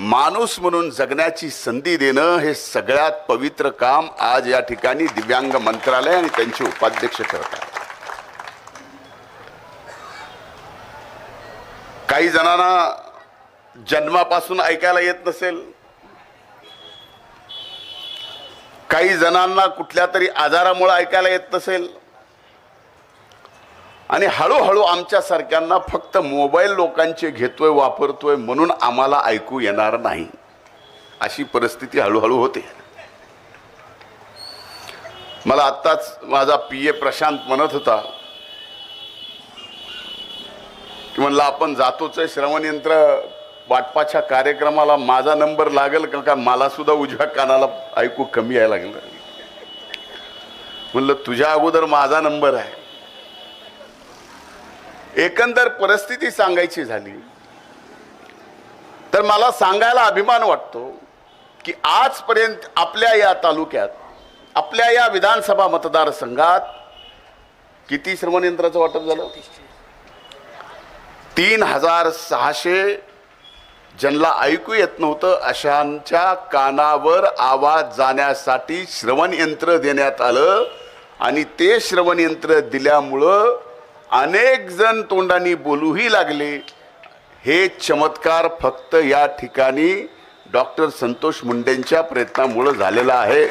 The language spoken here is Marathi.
माणूस म्हणून जगण्याची संधी देणं हे सगळ्यात पवित्र काम आज या ठिकाणी दिव्यांग मंत्रालय आणि त्यांचे उपाध्यक्ष करतात. काही जणांना जन्मापासून ऐकायला येत नसेल. काही जणांना कुठल्या तरी आजारामुळे ऐकायला येत नसेल. आणि हळूहळू आमच्यासारख्यांना फक्त मोबाईल लोकांचे घेतोय वापरतोय म्हणून आम्हाला ऐकू येणार नाही. अशी परिस्थिती हळूहळू होते. मला आत्ताच माझा पी ए प्रशांत म्हणत होता की म्हणलं आपण जातोच आहे श्रवणयंत्र वाटपाच्या कार्यक्रमाला माझा नंबर लागेल का? का मला सुद्धा उजव्या कानाला ऐकू कमी यायला लागलं? म्हणलं तुझ्या अगोदर माझा नंबर आहे. एकंदर परिस्थिती सांगायची झाली तर मला सांगायला अभिमान वाटतो की आजपर्यंत आपल्या या तालुक्यात आपल्या या विधानसभा मतदारसंघात किती श्रमणयंत्राचं वाटप झालं? तीन हजार सहाशे ज्यांना ऐकू येत नव्हतं अशांच्या कानावर आवाज जाण्यासाठी श्रवणयंत्र देण्यात आलं आणि ते श्रवणयंत्र दिल्यामुळं अनेक जण तोंडाने बोलूही लागले. हे चमत्कार फक्त या ठिकाणी डॉक्टर संतोष मुंडेंच्या प्रयत्नामुळं झालेला आहे.